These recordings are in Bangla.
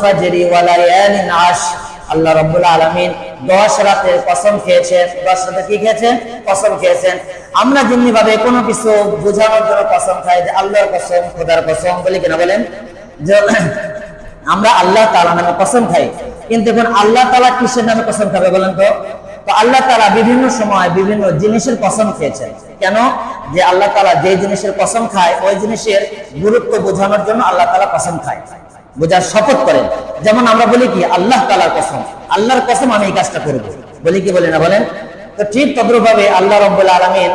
ফাজরি ওয়া লায়ালিন আশ আল্লাহ রাব্বুল আলামিন 10 রাতের কসম খেয়েছেন। 10 রাতে কি খেয়েছেন? কসম খেয়েছেন। আমরা যেমনি ভাবে কোনো কিছু বোঝানোর জন্য কসম খাই যে আল্লাহর কসম, খোদার কসম, বলি কিনা বলেন? যে আমরা আল্লাহ তাআলা নামে কসম খাই। কিন্তু এখন আল্লাহ তাআলা কিসের নামে কসম খাবে বলেন তো? তো আল্লাহ তাআলা বিভিন্ন সময় বিভিন্ন জিনিসের কসম খেয়েছেন। কেন? যে আল্লাহ তাআলা যে জিনিসের কসম খায়, ওই জিনিসের গুরুত্ব বোঝানোর জন্য আল্লাহ তাআলা কসম খায়। বোঝার শপথ করেন। যেমন আমরা বলি কি, আল্লাহ তাআলার কসম। আল্লাহর কসম আমি এই কাজটা করব। বলি কি, বলি না, বলেন? তো ঠিক তদ্রুপভাবে আল্লাহ রব্বুল আলামিন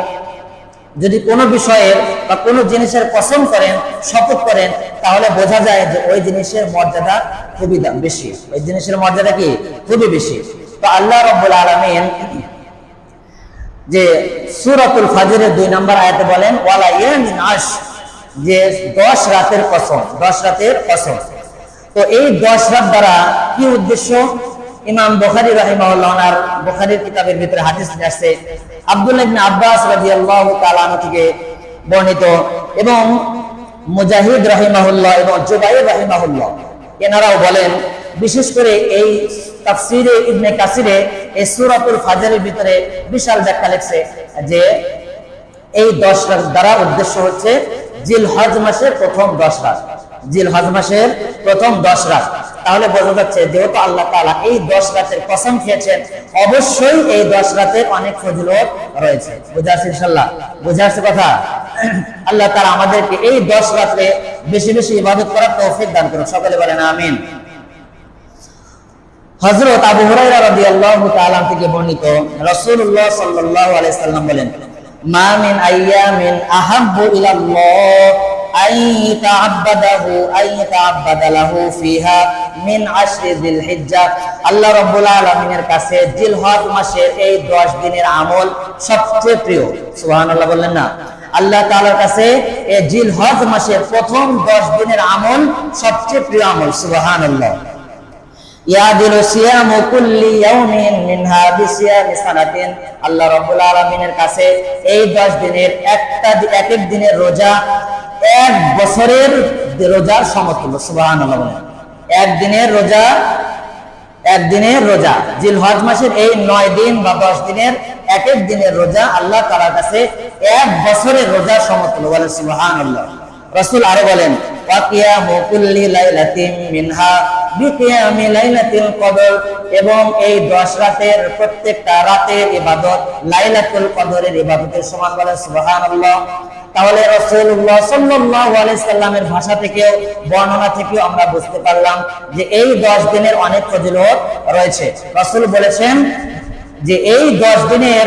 যদি কোনো বিষয়ের বা কোনো জিনিসের কসম করেন, শপথ করেন, তাহলে বোঝা যায় যে ওই জিনিসের মর্যাদা খুবই বেশি। ওই জিনিসের মর্যাদা কি? খুবই বেশি। তো আল্লাহ রব্বুল আলামিন যে সূরাতুল ফাজিরের দুই নম্বর আয়াতে বলেন, ওয়ালা ইয়ামিন আশ যে 10 রাতের কসম 10 রাতের কসম। তো এই 10 রাত দ্বারা কি উদ্দেশ্য? ইমাম বুখারী ওনার বুখারীর কিতাবের ভিতরে হাদিস আসছে। আব্দুল্লাহ আব্বাস তাআলা আনহু থেকে বর্ণিত এবং মুজাহিদ রাহিমাহুল্লাহ এবং জুবাইর রাহিমাহুল্লাহ এনারাও বলেন, বিশেষ করে এই তাফসিরে ইবনে কাসিরে এই সূরাতুল ফাজরের ভিতরে বিশাল ব্যাখ্যা লিখছে যে এই 10 রাত দ্বারা উদ্দেশ্য হচ্ছে জিল হজ মাসের প্রথম 10 রাত। জিল হজ মাসের প্রথম 10 রাত। তাহলে বোঝা যাচ্ছে, যেহেতু আল্লাহ তাআলা এই 10 রাতের কসম খেয়েছেন, অবশ্যই এই 10 রাতের অনেক ফজিলত রয়েছে। বুঝা আছে ইনশাআল্লাহ? বুঝা কথা? আল্লাহ তাআলা আমাদেরকে এই 10 রাতে বেশি বেশি ইবাদত করার তৌফিক দান করুন। সকলে বলেন আমিন। হযরত আবু হুরায়রা রাদিয়াল্লাহু তাআলা থেকে বর্ণিত রাসূলুল্লাহ সাল্লাল্লাহু আলাইহি বলেন, মা মিন আইয়ামিন আহাব্বু ইলাল্লাহ। আন ইয়াতাআব্বাদাহু আন ইয়াতাআব্বাদা লাহু ফিহা মিন আশরি যিল হিজ্জা আল্লাহ রাব্বুল আলামিনের কাছে জিলহজ মাসের এই 10 দিনের আমল সবচেয়ে প্রিয়। সুবহানাল্লাহ বললেন না। আল্লাহ তালার কাছে এই জিলহজ মাসের প্রথম 10 দিনের আমল সবচেয়ে প্রিয় আমল। সুবাহ ইয়াদিলু আল্লাহ 10 দিনের একটা রোজা রোজার সমতুল্য, সুবহানাল্লাহ বলেন। এক দিনের রোজা, এক দিনের মাসের এই নয় দিন বা দশ দিনের এক এক দিনের রোজা আল্লাহ তাআলার কাছে এক বছরের রোজার সমতুল্য বলেন, সুবহানাল্লাহ। রসুল আরও বলেন মিনহা। বিকিয়ামি লাইলাতুল কদর এবং এই 10 রাতের প্রত্যেকটা রাতের ইবাদত লাইলাতুল কদরের ইবাদতের সমান বলেন সুবহানাল্লাহ। তাহলে আলাইহি সাল্লামের ভাষা থেকেও, বর্ণনা থেকেও আমরা বুঝতে পারলাম যে এই 10 দিনের অনেক ফজিলত রয়েছে। রাসূল বলেছেন যে এই 10 দিনের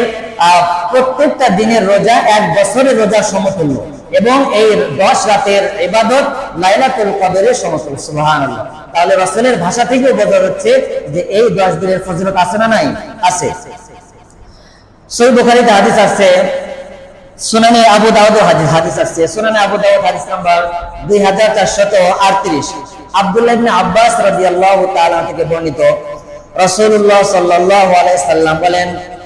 প্রত্যেকটা দিনের রোজা এক বছরের রোজার সমতুল্য। এবং এই 10 রাতের ইবাদত লাইলাতুল কদরের সমতুল্য, সুবহানাল্লাহ। তাহলে রাসূলের ভাষা থেকেও বোঝা যাচ্ছে যে এই 10 দিনের ফজিলত আছে না নাই? আছে। সহিহ বুখারীতে হাদিস আছে, সুনানে আবু দাউদ হাদিস হাদিস আছে। সুনানে আবু দাউদ হাদিস নাম্বার 2438 আব্দুল্লাহ ইবনে আব্বাস রাদিয়াল্লাহু তাআলা থেকে বর্ণিত, রাসূলুল্লাহ সাল্লাল্লাহু আলাইহি সাল্লাম বলেন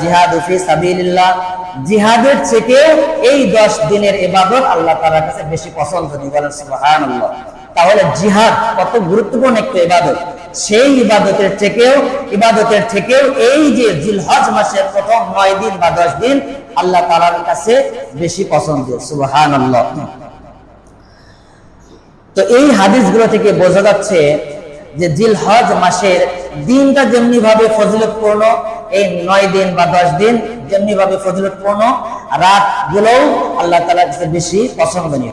জিহাদু জিহাদের থেকে এই 10 দিনের আল্লাহ কাছে বেশি তাহলে জিহাদ কত গুরুত্বপূর্ণ একটা ইবাদত। সেই ইবাদতের থেকেও ইবাদতের থেকেও এই যে জিলহজ মাসের প্রথম নয় দিন বা দশ দিন আল্লাহ তালার কাছে বেশি পছন্দ সুবহান তো এই হাদিসগুলো থেকে বোঝা যাচ্ছে যে জিল হজ মাসের দিনটা যেমনি ভাবে ফজিলতপূর্ণ, এই নয় দিন বা দশ দিন যেমনি ভাবে ফজিলতপূর্ণ রাত গুলোও আল্লাহ তালার কাছে বেশি পছন্দনীয়।